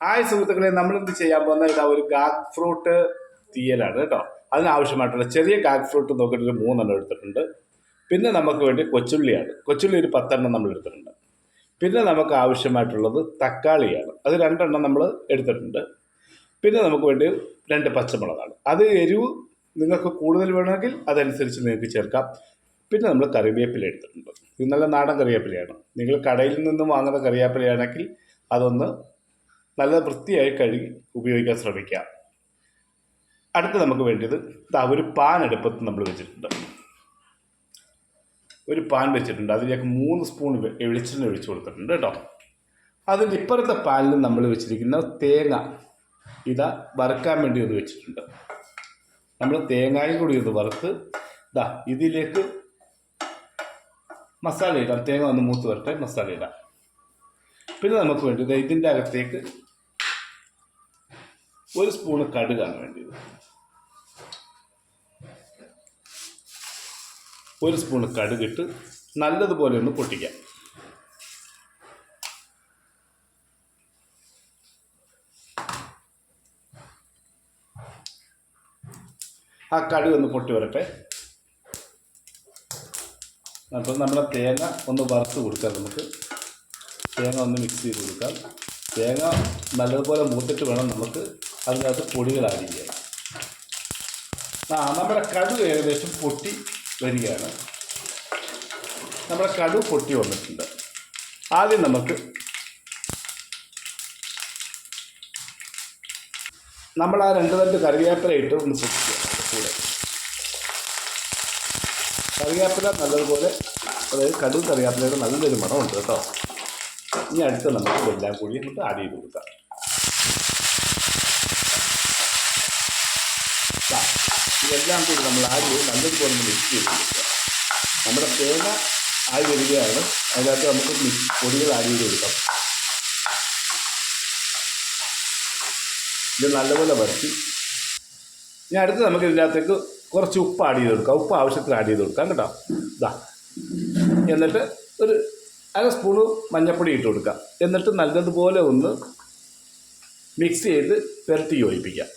ആയ സുഹൃത്തുക്കളെ നമ്മൾ എന്ത് ചെയ്യാൻ പോകുന്ന ഇതാ ഒരു ഗാഗ് ഫ്രൂട്ട് തീയലാണ് കേട്ടോ. അതിനാവശ്യമായിട്ടുള്ള ചെറിയ ഗാഗ് ഫ്രൂട്ട് നോക്കിയിട്ട് ഒരു മൂന്നെണ്ണം എടുത്തിട്ടുണ്ട്. പിന്നെ നമുക്ക് വേണ്ടി കൊച്ചുള്ളിയാണ്. കൊച്ചുള്ളി ഒരു പത്തെണ്ണം നമ്മൾ എടുത്തിട്ടുണ്ട്. പിന്നെ നമുക്ക് ആവശ്യമായിട്ടുള്ളത് തക്കാളിയാണ്. അത് രണ്ടെണ്ണം നമ്മൾ എടുത്തിട്ടുണ്ട്. പിന്നെ നമുക്ക് വേണ്ടി രണ്ട് പച്ചമുളകാണ്. അത് എരിവ് നിങ്ങൾക്ക് കൂടുതൽ വേണമെങ്കിൽ അതനുസരിച്ച് നിങ്ങൾക്ക് ചേർക്കാം. പിന്നെ നമ്മൾ കറിവേപ്പില എടുത്തിട്ടുണ്ട്. ഇത് നല്ല നാടൻ കറിവേപ്പിലയാണ്. നിങ്ങൾ കടയിൽ നിന്നും വാങ്ങുന്ന കറിവേപ്പിലയാണെങ്കിൽ അതൊന്ന് നല്ല വൃത്തിയായി കഴുകി ഉപയോഗിക്കാൻ ശ്രമിക്കുക അടുത്ത് നമുക്ക് വേണ്ടത് ഇതാ ഒരു പാൻ അടുപ്പത്ത് നമ്മൾ വെച്ചിട്ടുണ്ട്. ഒരു പാൻ വെച്ചിട്ടുണ്ട്. അതിലേക്ക് മൂന്ന് സ്പൂൺ വെളിച്ചെണ്ണ ഒഴിച്ചു കൊടുത്തിട്ടുണ്ട് കേട്ടോ. അതിന്റെ ഇപ്പുറത്തെ പാനിൽ നമ്മൾ വെച്ചിരിക്കുന്ന തേങ്ങ ഇതാ വറുക്കാൻ വേണ്ടി ഒന്ന് വെച്ചിട്ടുണ്ട്. നമ്മൾ തേങ്ങയും കൂടി ഒന്ന് വറുത്ത് ഇതാ ഇതിലേക്ക് മസാല ഇടാം. തേങ്ങ ഒന്ന് മൂത്ത് വരട്ടെ മസാല ഇടാം. പിന്നെ നമുക്ക് വേണ്ടി ഇതിന്റെ അകത്തേക്ക് ഒരു സ്പൂണ് കടുകാണ് വേണ്ടത് ഒരു സ്പൂണ് കടുകിട്ട് നല്ലതുപോലെ ഒന്ന് പൊട്ടിക്കാം. ആ കടുക് ഒന്ന് പൊട്ടി വരട്ടെ. അപ്പം നമ്മുടെ തേങ്ങ ഒന്ന് വറുത്ത് കൊടുക്കാം നമുക്ക്. തേങ്ങ ഒന്ന് മിക്സ് ചെയ്ത് കൊടുക്കാം. തേങ്ങ നല്ലതുപോലെ മൂത്തിട്ട് വേണം നമുക്ക് അതിനകത്ത് പൊടികൾ ആഡ് ചെയ്യണം ആ നമ്മുടെ കടുക് ഏകദേശം പൊട്ടി വരികയാണ്. നമ്മുടെ കടു പൊട്ടി വന്നിട്ടുണ്ട്. ആദ്യം നമുക്ക് നമ്മൾ ആ രണ്ട് തണ്ട് കറിവേപ്പില ഇട്ട് ഒന്ന് പൊട്ടിക്കുക കൂടെ. കറിവേപ്പില നല്ലതുപോലെ അതായത് കടുക് കറിവേപ്പിലയുടെ നല്ലൊരു മണമുണ്ട് കേട്ടോ. ഇനി അടുത്ത് നമുക്ക് എല്ലാം കൂടി നമുക്ക് ആഡ് ചെയ്ത് കൊടുക്കാം. ദാ, ഇതെല്ലാം കൂടി നമ്മൾ ആദ്യം നല്ലതുപോലെ മിക്സ് ചെയ്ത് കൊടുക്കുക. നമ്മുടെ തേങ്ങ ആയി വരികയാണ്. അതിനകത്ത് നമുക്ക് പൊടികൾ ആഡ് ചെയ്ത് കൊടുക്കാം. ഇത് നല്ലപോലെ വരട്ടി. ഇനി അടുത്ത് നമുക്ക് ഇതിനകത്തേക്ക് കുറച്ച് ഉപ്പ് ആഡ് ചെയ്ത് കൊടുക്കാം. ഉപ്പ് ആവശ്യത്തിന് ആഡ് ചെയ്ത് കൊടുക്കാം കേട്ടോ. ഇതാ. എന്നിട്ട് ഒരു അര സ്പൂണ് മഞ്ഞൾപ്പൊടി ഇട്ട് കൊടുക്കാം. എന്നിട്ട് നല്ലതുപോലെ ഒന്ന് മിക്സ് ചെയ്ത് പെരട്ടി യോജിപ്പിക്കാം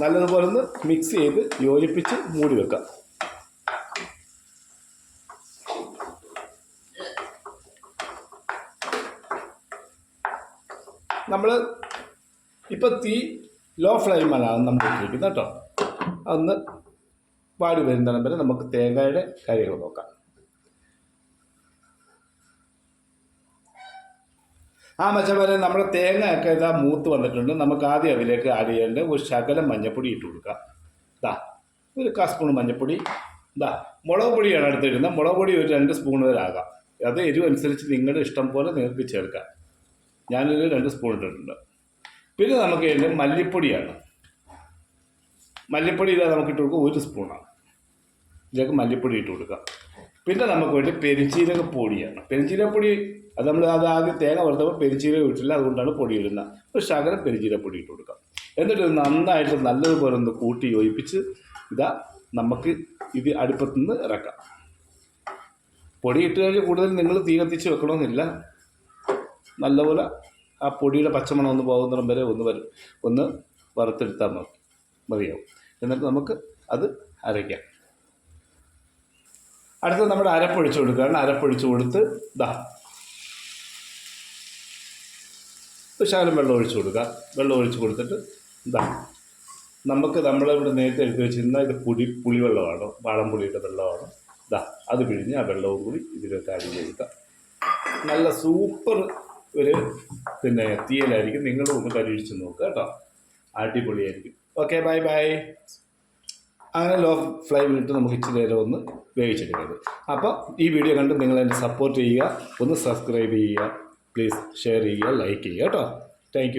നല്ലതുപോലെ ഒന്ന് മിക്സ് ചെയ്ത് യോജിപ്പിച്ച് മൂടി വെക്കാം. നമ്മൾ ഇപ്പം തീ ലോ ഫ്ലെയിമിലാണ് നമ്മൾ ഇട്ടിരിക്കുന്നത് കേട്ടോ. അതൊന്ന് വാടി വരുന്നിടം വരെ നമുക്ക് തേങ്ങയുടെ കാര്യങ്ങൾ നോക്കാം. ആ മച്ചവരെ നമ്മുടെ തേങ്ങയൊക്കെ ഇതാ മൂത്ത് വന്നിട്ടുണ്ട്. നമുക്ക് ആദ്യം അതിലേക്ക് ആഡ് ചെയ്യേണ്ട ഒരു ശകലം മഞ്ഞപ്പൊടി ഇട്ട് കൊടുക്കാം. ഇതാ ഒരു കാ സ്പൂൺ മഞ്ഞപ്പൊടി. ഇതാ മുളക് പൊടിയാണ് അടുത്തിടുന്നത്. മുളക് പൊടി ഒരു രണ്ട് സ്പൂൺ വരെ ആകാം. അത് എരിവ് അനുസരിച്ച് നിങ്ങളുടെ ഇഷ്ടം പോലെ നിങ്ങൾക്ക് ചേർക്കാം. ഞാനൊരു രണ്ട് സ്പൂൺ ഇട്ടിട്ടുണ്ട്. പിന്നെ നമുക്ക് ഇതിന്റെ മല്ലിപ്പൊടിയാണ്. മല്ലിപ്പൊടി ഇതാ നമുക്ക് ഇട്ട് കൊടുക്കുക. ഒരു സ്പൂണാണ് ഇതിലേക്ക് മല്ലിപ്പൊടി ഇട്ട് കൊടുക്കാം. പിന്നെ നമുക്ക് വേണ്ടി പെരിഞ്ചീരക പൊടിയാണ്. പെരിഞ്ചീരക അത് നമ്മൾ അത് ആദ്യം തേങ്ങ വറുത്തപ്പോൾ പെരിഞ്ചീരക ഇട്ടില്ല അതുകൊണ്ടാണ് പൊടി ഇടുന്നത് ഒരു ശകലം പെരിഞ്ചീരക ഇട്ട് കൊടുക്കാം. എന്നിട്ട് നന്നായിട്ട് നല്ലതുപോലെ ഒന്ന് കൂട്ടി യോജിപ്പിച്ച് ഇതാ നമുക്ക് ഇത് അടുപ്പത്തു നിന്ന് ഇറക്കാം. പൊടി ഇട്ട് കഴിഞ്ഞ് കൂടുതൽ നിങ്ങൾ തീ കത്തിച്ച് വെക്കണമെന്നില്ല. നല്ലപോലെ ആ പൊടിയുടെ പച്ചമണം ഒന്ന് പോകുന്നിടം വരെ ഒന്ന് വരും. ഒന്ന് വറുത്തെടുത്താൽ മതി. മതിയാവും. എന്നിട്ട് നമുക്ക് അത് അരയ്ക്കാം. അടുത്ത് നമ്മൾ അരപ്പൊഴിച്ച് കൊടുക്കുകയാണ് അരപ്പൊഴിച്ച് കൊടുത്ത് ദാ. ശകലം വെള്ളം ഒഴിച്ച് കൊടുക്കുക. വെള്ളം ഒഴിച്ച് കൊടുത്തിട്ട് ഇതാ നമുക്ക് നമ്മളിവിടെ നേരത്തെ എടുത്ത് വെച്ചിരുന്ന ഇത് പുളി പുളിവെള്ളമാണ്. വാളംപുളിയുടെ വെള്ളമാണ്. ഇതാ അത് പിഴിഞ്ഞ് ആ വെള്ളവും കൂടി ഇതിലൊക്കെ അരി കൊടുക്കാം നല്ല സൂപ്പർ ഒരു പിന്നെ തീയലായിരിക്കും. നിങ്ങളും ഒന്ന് പരീക്ഷിച്ച് നോക്കുക കേട്ടോ. അടിപൊളിയായിരിക്കും. ഓക്കെ ബൈ ബൈ അങ്ങനെ ലോ ഫ്ലെയിമിലിട്ട് നമുക്ക് ഇച്ചിരി നേരം ഒന്ന് വേവിച്ചെടുക്കരുത്. അപ്പോൾ ഈ വീഡിയോ കണ്ട് നിങ്ങൾ എന്നെ സപ്പോർട്ട് ചെയ്യുക. ഒന്ന് സബ്സ്ക്രൈബ് ചെയ്യുക. പ്ലീസ് ഷെയർ ചെയ്യുക ലൈക്ക് ചെയ്യുക കേട്ടോ. താങ്ക്